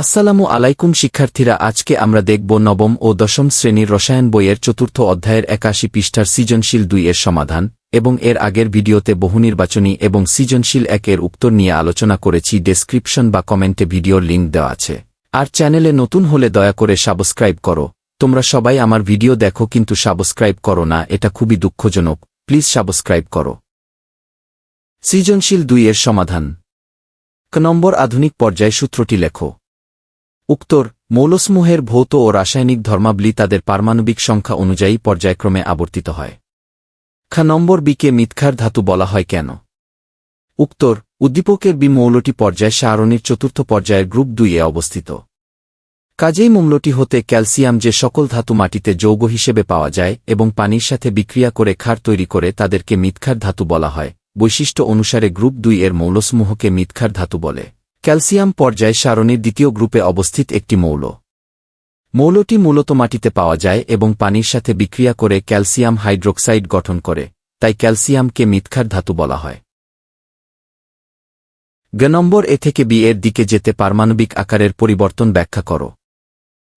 আসসালামু আলাইকুম শিক্ষার্থীরা, আজকে আমরা দেখব নবম ও দশম শ্রেণির রসায়ন বইয়ের চতুর্থ অধ্যায়ের একাশি পৃষ্ঠার সৃজনশীল দুই এর সমাধান এবং এর আগের ভিডিওতে বহুনির্বাচনী এবং সৃজনশীল এক এর উত্তর নিয়ে আলোচনা করেছি। ডেসক্রিপশন বা কমেন্টে ভিডিওর লিঙ্ক দেওয়া আছে। আর চ্যানেলে নতুন হলে দয়া করে সাবস্ক্রাইব করো। তোমরা সবাই আমার ভিডিও দেখো কিন্তু সাবস্ক্রাইব করো না, এটা খুবই দুঃখজনক। প্লিজ সাবস্ক্রাইব করো। সৃজনশীল দুই এর সমাধান। ক নম্বর আধুনিক পর্যায় সূত্রটি লেখো। উত্তর মৌলসমূহের ভৌত ও রাসায়নিক ধর্মাবলী তাদের পারমাণবিক সংখ্যা অনুযায়ী পর্যায়ক্রমে আবর্তিত হয়। খা নম্বর বিকে মিথ্যার ধাতু বলা হয় কেন? উত্তর উদ্দীপকের বি মৌলটি পর্যায় সারণীর চতুর্থ পর্যায়ের গ্রুপ দুইয়ে অবস্থিত। কাজেই মৌলটি হতে ক্যালসিয়াম যে সকল ধাতু মাটিতে যৌগ হিসেবে পাওয়া যায় এবং পানির সাথে বিক্রিয়া করে ক্ষার তৈরি করে তাদেরকে মিথ্যার ধাতু বলা হয়। বৈশিষ্ট্য অনুসারে গ্রুপ দুই এর মৌলসমূহকে মিথ্যার ধাতু বলে। ক্যালসিয়াম পর্যায় সারণীর দ্বিতীয় গ্রুপে অবস্থিত একটি মৌল। মৌলটি মূলত মাটিতে পাওয়া যায় এবং পানির সাথে বিক্রিয়া করে ক্যালসিয়াম হাইড্রোক্সাইড গঠন করে, তাই ক্যালসিয়ামকে মিথ্যার ধাতু বলা হয়। গ নম্বর এ থেকে বি এর দিকে যেতে পারমাণবিক আকারের পরিবর্তন ব্যাখ্যা করো।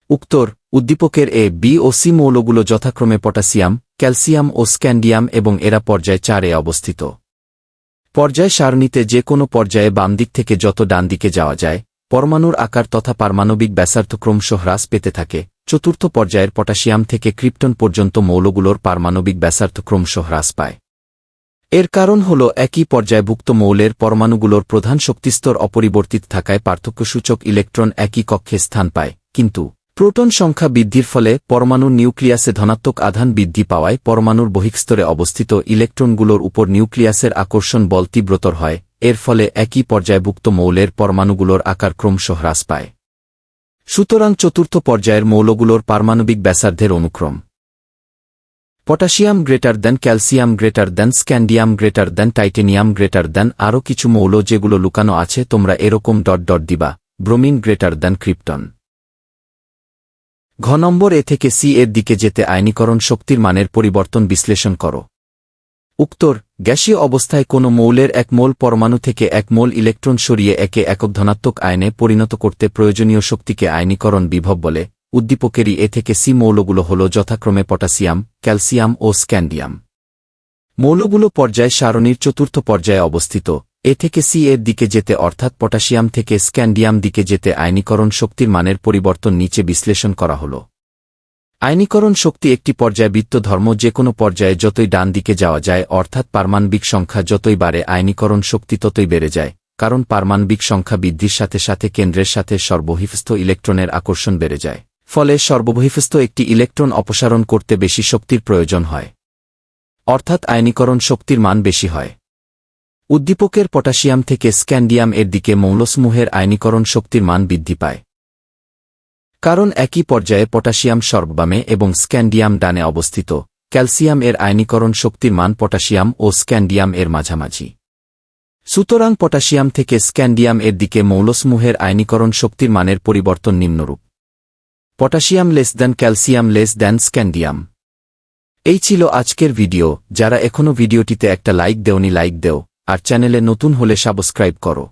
উত্তর, উদ্দীপকের এ, বি ও সি মৌলগুলো যথাক্রমে পটাসিয়াম, ক্যালসিয়াম ও স্ক্যান্ডিয়াম এবং এরা পর্যায় চারে অবস্থিত। পর্যায় সারণীতে যে কোনো পর্যায়ে বাম দিক থেকে যত ডান দিকে যাওয়া যায়, পরমাণুর আকার তথা পারমাণবিক ব্যাসার্থ ক্রমশ হ্রাস পেতে থাকে। চতুর্থ পর্যায়ের পটাশিয়াম থেকে ক্রিপ্টন পর্যন্ত মৌলগুলোর পারমাণবিক ব্যাসার্থ ক্রমশ হ্রাস পায়। এর কারণ হল একই পর্যায়ভুক্ত মৌলের পরমাণুগুলোর প্রধান শক্তিস্তর অপরিবর্তিত থাকায় পার্থক্যসূচক ইলেকট্রন একই কক্ষে স্থান পায়, কিন্তু প্রোটন সংখ্যা বৃদ্ধির ফলে পরমাণুর নিউক্লিয়াসে ধনাত্মক আধান বৃদ্ধি পাওয়ায় পরমাণুর বহিঃস্তরে অবস্থিত ইলেকট্রনগুলোর উপর নিউক্লিয়াসের আকর্ষণ বল তীব্রতর হয়, এর ফলে একই পর্যায়ভুক্ত মৌলের পরমাণুগুলোর আকার ক্রমশ হ্রাস পায়। সুতরাং চতুর্থ পর্যায়ের মৌলগুলোর পারমাণবিক ব্যাসার্ধের অনুক্রম। Potassium greater than calcium greater than scandium greater than titanium greater than আরও কিছু মৌল যেগুলো লুকানো আছে তোমরা এরকম ডট ডট দিবা, ব্রোমিন গ্রেটার দেন ক্রিপ্টন। ঘ নম্বর এ থেকে সি এর দিকে যেতে আইনীকরণ শক্তির মানের পরিবর্তন বিশ্লেষণ করো। উত্তর গ্যাসীয় অবস্থায় কোনো মৌলের এক মোল পরমাণু থেকে এক মোল ইলেকট্রন সরিয়ে একে একক ধনাত্মক আয়নে পরিণত করতে প্রয়োজনীয় শক্তিকে আইনীকরণ বিভব বলে। উদ্দীপকেরই এ থেকে সি মৌলগুলো হল যথাক্রমে পটাসিয়াম, ক্যালসিয়াম ও স্ক্যান্ডিয়াম। মৌলগুলো পর্যায় সারণীর চতুর্থ পর্যায়ে অবস্থিত। এ থেকে সি এর দিকে যেতে অর্থাৎ পটাশিয়াম থেকে স্ক্যান্ডিয়াম দিকে যেতে আইনীকরণ শক্তির মানের পরিবর্তন নিচে বিশ্লেষণ করা হল। আইনীকরণ শক্তি একটি পর্যায়বৃত্ত ধর্ম যে কোনো পর্যায়ে যতই ডান দিকে যাওয়া যায়, অর্থাৎ পারমাণবিক সংখ্যা যতই বাড়ে আইনীকরণ শক্তি ততই বেড়ে যায়, কারণ পারমাণবিক সংখ্যা বৃদ্ধির সাথে সাথে কেন্দ্রের সাথে সর্বহিফস্থ ইলেকট্রনের আকর্ষণ বেড়ে যায়, ফলে সর্ববহিফস্থ একটি ইলেকট্রন অপসারণ করতে বেশি শক্তির প্রয়োজন হয়। অর্থাৎ আইনীকরণ শক্তির মান বেশি হয়। উদ্দীপকের পটাশিয়াম থেকে স্ক্যান্ডিয়াম এর দিকে মৌলসমূহের আইনীকরণ শক্তির মান বৃদ্ধি পায়। কারণ একই পর্যায়ে পটাশিয়াম সর্ববামে এবং স্ক্যান্ডিয়াম ডানে অবস্থিত, ক্যালসিয়াম এর আইনীকরণ শক্তির মান পটাশিয়াম ও স্ক্যান্ডিয়াম এর মাঝামাঝি। সুতরাং পটাশিয়াম থেকে স্ক্যান্ডিয়াম এর দিকে মৌলসমূহের আইনীকরণ শক্তির মানের পরিবর্তন নিম্নরূপ। Potassium less than calcium less than scandium. এই ছিল আজকের ভিডিও, যারা এখনও ভিডিওটিতে একটা লাইক দেওনি, লাইক দেও। আর চ্যানেলে নতুন হলে সাবস্ক্রাইব করো।